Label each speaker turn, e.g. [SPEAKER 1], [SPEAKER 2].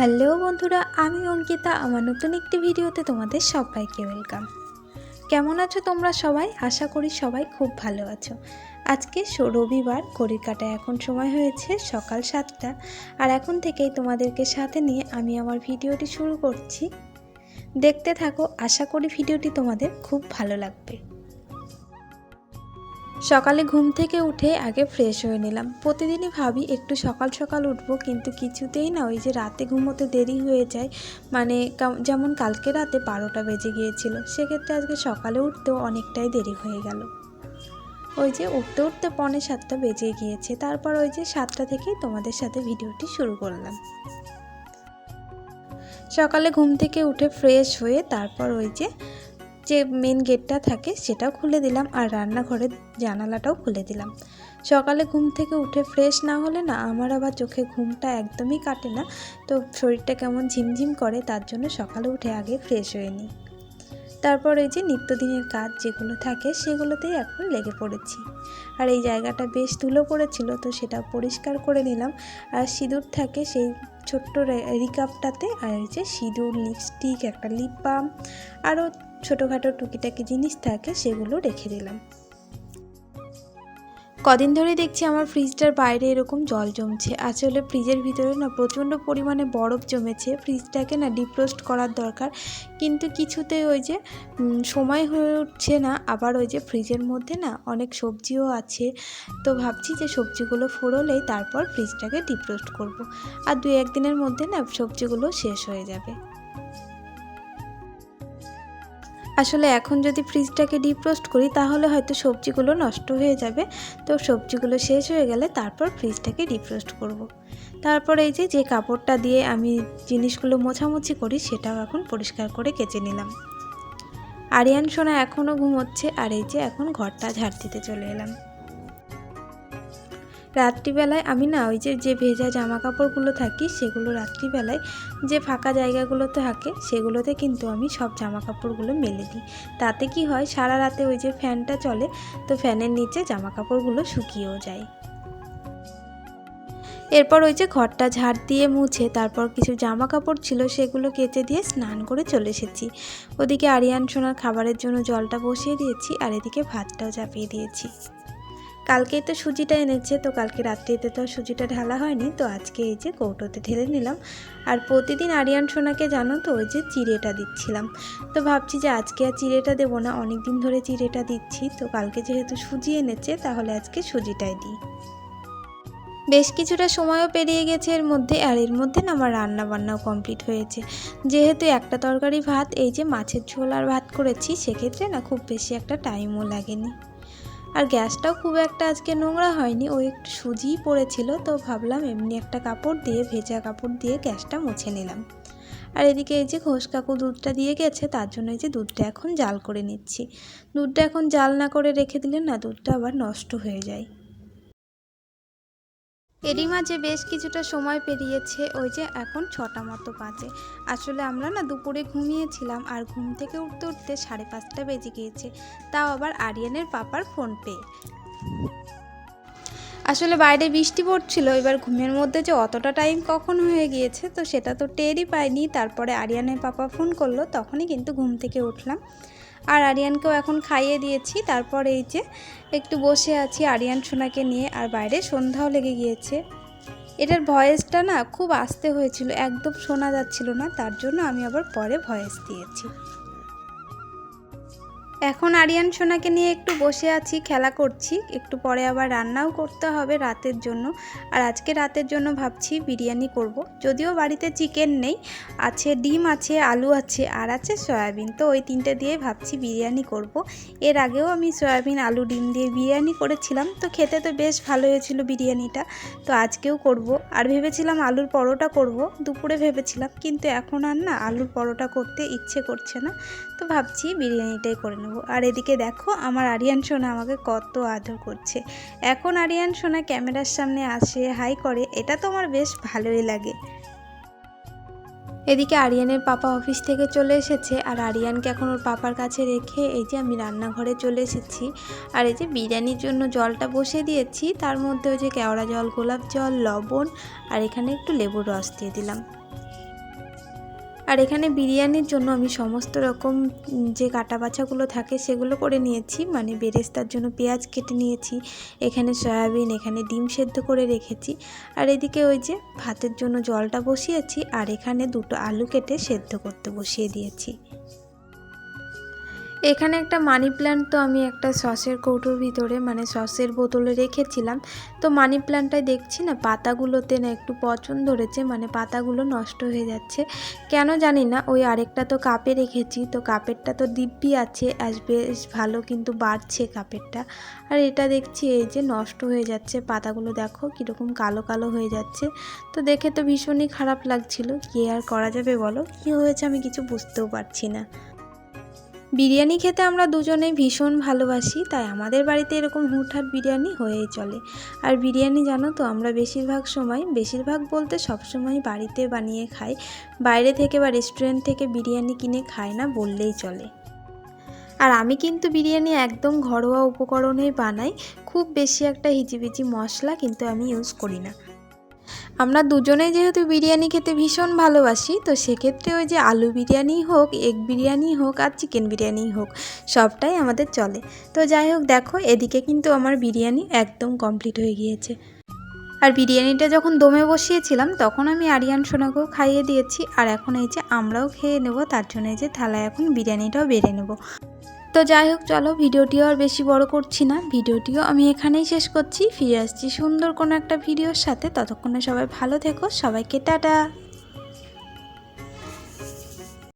[SPEAKER 1] Hello বন্ধুরা, আমি অঙ্কিতা। আমার নতুন একটি ভিডিওতে তোমাদের সবাইকে ওয়েলকাম কেমন আছো তোমরা সবাই? আশা করি সবাই খুব ভালো আছো। আজকে রবিবার, ঘড়ির কাটায় এখন সময় হয়েছে সকাল সাতটা। আর এখন থেকেই তোমাদেরকে সাথে নিয়ে আমি আমার ভিডিওটি শুরু করছি। দেখতে থাকো, আশা করি ভিডিওটি তোমাদের খুব ভালো লাগবে। সকালে ঘুম থেকে উঠে আগে ফ্রেশ হয়ে নিলাম। প্রতিদিনই ভাবি একটু সকাল সকাল উঠবো, কিন্তু কিছুতেই না ওই যে রাতে ঘুমোতে দেরি হয়ে যায়। মানে যেমন কালকে রাতে বারোটা বেজে গিয়েছিল, সেক্ষেত্রে আজকে সকালে উঠতেও অনেকটাই দেরি হয়ে গেল। ওই যে উঠতে উঠতে পৌনে সাতটা বেজে গিয়েছে, তারপর ওই যে সাতটা থেকেই তোমাদের সাথে ভিডিওটি শুরু করলাম। সকালে ঘুম থেকে উঠে ফ্রেশ হয়ে তারপর ওই যে যে মেন গেটটা থাকে সেটাও খুলে দিলাম আর রান্নাঘরের জানালাটাও খুলে দিলাম। সকালে ঘুম থেকে উঠে ফ্রেশ না হলে না আমার আবার চোখে ঘুমটা একদমই কাটে না। তো শরীরটা কেমন ঝিমঝিম করে তার জন্য সকালে উঠে আগে ফ্রেশ হয়ে নিই। তারপর ওই যে নিত্যদিনের কাজ যেগুলো থাকে সেগুলোতেই এখন লেগে পড়েছি। আর এই জায়গাটা বেশ ধুলো পড়েছিল তো সেটা পরিষ্কার করে নিলাম। আর সিঁদুর থাকে সেই ছোট্ট রিকাপটাতে আর যে সিঁদুর লিপস্টিক একটা লিপ বাম আরও ছোটোখাটো টুকিটাকি জিনিস থাকে, সেগুলো রেখে দিলাম। কদিন ধরে দেখছি আমার ফ্রিজটার বাইরে এরকম জল জমছে। আসলে ফ্রিজের ভিতরে না প্রচণ্ড পরিমাণে বরফ জমেছে। ফ্রিজটাকে না ডিপ্রোস্ট করার দরকার। কিন্তু কিছুতেই ওই যে সময় হয়ে উঠছে না। আবার ওই যে ফ্রিজের মধ্যে না অনেক সবজিও আছে। তো ভাবছি যে সবজিগুলো ফোড়লেই তারপর ফ্রিজটাকে ডিপ্রোস্ট করব। আর দু একদিনের মধ্যে না সবজিগুলো শেষ হয়ে যাবে। আসলে এখন যদি ফ্রিজটাকে ডিফ্রোস্ট করি, তাহলে হয়তো সবজিগুলো নষ্ট হয়ে যাবে। তো সবজিগুলো শেষ হয়ে গেলে তারপর ফ্রিজটাকে ডিফ্রোস্ট করব। তারপর এই যে যে কাপড়টা দিয়ে আমি জিনিসগুলো মোছামুছি করি, সেটাও এখন পরিষ্কার করে কেচে নিলাম। আরিয়ান সোনা এখনও ঘুমোচ্ছে, আর এই যে এখন ঘরটা ঝাড় দিতে চলে এলাম। রাত্রিবেলায় আমি না ওই যে যে ভেজা জামা কাপড়গুলো থাকি, সেগুলো রাত্রিবেলায় যে ফাঁকা জায়গাগুলো থাকে, সেগুলোতে কিন্তু আমি সব জামা কাপড়গুলো মেলে দিই। তাতে কি হয়, সারা রাতে ওই যে ফ্যানটা চলে, তো ফ্যানের নিচে জামা কাপড়গুলো শুকিয়েও যায়। এরপর ওই যে ঘরটা ঝাড় দিয়ে মুছে, তারপর কিছু জামা কাপড় ছিল, সেগুলো কেচে দিয়ে স্নান করে চলে এসেছি। ওদিকে আরিয়ান সোনার খাবারের জন্য জলটা বসিয়ে দিয়েছি, আর এদিকে ভাতটাও চাপিয়ে দিয়েছি। কালকেই তো সুজিটা এনেছে, তো কালকে রাত্রিতে তো সুজিটা ঢালা হয়নি, তো আজকে এই যে কৌটোতে ঢেলে নিলাম। আর প্রতিদিন আরিয়ান সোনাকে জানো তো, ওই যে চিড়েটা দিচ্ছিলাম। তো ভাবছি যে আজকে আর চিড়েটা দেবো না অনেক দিন ধরে চিড়েটা দিচ্ছি, তো কালকে যেহেতু সুজি এনেছে, তাহলে আজকে সুজিটাই দিই। বেশ কিছুটা সময়ও পেরিয়ে গেছে এর মধ্যে, আর এর মধ্যে না আমার রান্না বান্নাও কমপ্লিট হয়েছে। যেহেতু একটা তরকারি ভাত, এই যে মাছের ঝোল আর ভাত করেছি, সেক্ষেত্রে না খুব বেশি একটা টাইমও লাগেনি। আর গ্যাসটাও খুব একটা আজকে নোংরা হয়নি ওই একটু সুজিই পড়েছিল তো ভাবলাম এমনি একটা কাপড় দিয়ে, ভেজা কাপড় দিয়ে গ্যাসটা মুছে নিলাম। আর এদিকে এই যে ঘোষ কাকু দুধটা দিয়ে গেছে, তার জন্য এই যে দুধটা এখন জাল করে নিচ্ছি। দুধটা এখন জাল না করে রেখে দিলে না, দুধটা আবার নষ্ট হয়ে যায়। এরই মাঝে বেশ কিছুটা সময় পেরিয়েছে, ওই যে এখন ছটা মতো বাজে। আসলে আমরা না দুপুরে ঘুমিয়েছিলাম আর ঘুম থেকে উঠতে উঠতে সাড়ে পাঁচটা বেজে গিয়েছে। তাও আবার আরিয়ানের পাপার ফোন পে। আসলে বাইরে বৃষ্টি পড়ছিল, এবার ঘুমের মধ্যে যে অতটা টাইম কখন হয়ে গিয়েছে, তো সেটা তো টেরই পাইনি। তারপরে আরিয়ানের পাপা ফোন করল, তখনই কিন্তু ঘুম থেকে উঠলাম। আর আরিয়ানকেও এখন খাইয়ে দিয়েছি। তারপর এই যে একটু বসে আছি আরিয়ান, সোনাকে নিয়ে। আর বাইরে সন্ধ্যাও লেগে গিয়েছে। এটার ভয়েসটা না খুব আস্তে হয়েছিল, একদম শোনা যাচ্ছিল না। তার জন্য আমি আবার পরে ভয়েস দিয়েছি। এখন আরিয়ান সোনাকে নিয়ে একটু বসে আছি, খেলা করছি। একটু পরে আবার রান্নাও করতে হবে রাতের জন্য। আর আজকে রাতের জন্য ভাবছি বিরিয়ানি করব। যদিও বাড়িতে চিকেন নেই, আছে ডিম, আছে আলু, আছে আর আছে সয়াবিন। তো ওই তিনটে দিয়ে ভাবছি বিরিয়ানি করব। এর আগেও আমি সয়াবিন, আলু, ডিম দিয়ে বিরিয়ানি করেছিলাম। তো খেতে তো বেশ ভালো হয়েছিল বিরিয়ানিটা। তো আজকেও করব। আর ভেবেছিলাম আলুর পরোটা করব। দুপুরে ভেবেছিলাম, কিন্তু এখন আর না, আলুর পরোটা করতে ইচ্ছে করছে না। তো ভাবছি বিরিয়ানিটাই করে নেব আর এদিকে দেখো, আমার আরিয়ান সোনা আমাকে কত আদর করছে। এখন আরিয়ান সোনা ক্যামেরার সামনে আসে, হাই করে, এটা তো আমার বেশ ভালোই লাগে। এদিকে আরিয়ানের পাপা অফিস থেকে চলে এসেছে, আর আরিয়ানকে এখন ওর পাপার কাছে রেখে এই যে আমি রান্নাঘরে চলে এসেছি। আর এই যে বিরিয়ানির জন্য জলটা বসিয়ে দিয়েছি, তার মধ্যে ওই যে কেওড়া জল, গোলাপ জল, লবণ, আর এখানে একটু লেবুর রস দিয়ে দিলাম। আর এখানে বিরিয়ানির জন্য আমি সমস্ত রকম যে কাটা বাছাগুলো থাকে সেগুলো করে নিয়েছি। মানে বেরেস্তার জন্য পেঁয়াজ কেটে নিয়েছি, এখানে সয়াবিন, এখানে ডিম সেদ্ধ করে রেখেছি। আর এদিকে ওই যে ভাতের জন্য জলটা বসিয়েছি, আর এখানে দুটো আলু কেটে সেদ্ধ করতে বসিয়ে দিয়েছি। এখানে একটা মানি প্ল্যান্ট তো আমি একটা সসের কৌটোর ভিতরে মানে সসের বোতলে রেখেছিলাম। তো মানি প্ল্যান্টটায় দেখছি না, পাতাগুলোতে না একটু পচন ধরেছে মানে পাতাগুলো নষ্ট হয়ে যাচ্ছে। কেন জানি না, ওই আরেকটা তো কাপে রেখেছি, তো কাপেরটা তো দিব্যি আছে, আজ বেশ ভালো কিন্তু বাড়ছে কাপেরটা। আর এটা দেখছি এই যে নষ্ট হয়ে যাচ্ছে, পাতাগুলো দেখো কীরকম কালো কালো হয়ে যাচ্ছে। তো দেখে তো ভীষণই খারাপ লাগছিল, কি আর করা যাবে বলো? কী হয়েছে আমি কিছু বুঝতেও পারছি না। বিরিয়ানি খেতে আমরা দুজনেই ভীষণ ভালোবাসি, তাই আমাদের বাড়িতে এরকম হুটহাট বিরিয়ানি হয়েই চলে। আর বিরিয়ানি জানো তো, আমরা বেশিরভাগ সময়, বেশিরভাগ বলতে সব সময় বাড়িতে বানিয়ে খাই, বাইরে থেকে বা রেস্টুরেন্ট থেকে বিরিয়ানি কিনে খাই না বললেই চলে। আর আমি কিন্তু বিরিয়ানি একদম ঘরোয়া উপকরণেই বানাই, খুব বেশি একটা হিচিবিচি মশলা কিন্তু আমি ইউজ করি না। আমরা দুজনেই যেহেতু বিরিয়ানি খেতে ভীষণ ভালোবাসি, তো সেক্ষেত্রে ওই যে আলু বিরিয়ানি হোক, এগ বিরিয়ানি হোক আর চিকেন বিরিয়ানি হোক, সবটাই আমাদের চলে। তো যাই হোক, দেখো, এদিকে কিন্তু আমার বিরিয়ানি একদম কমপ্লিট হয়ে গিয়েছে। আর বিরিয়ানিটা যখন দমে বসিয়েছিলাম, তখন আমি আরিয়ান সোনাকেও খাইয়ে দিয়েছি, আর এখন এই যে আমরাও খেয়ে নেব, তার জন্য এই যে থালায় এখন বিরিয়ানিটাও বেড়ে নেব। তো যাই হোক, চলো ভিডিওটিও আর বেশি বড় করছি না। ভিডিওটিও আমি এখানেই শেষ করছি। ফিরে আসছি সুন্দর কোনো একটা ভিডিওর সাথে। ততক্ষণে সবাই ভালো থেকো। সবাইকে টাটা।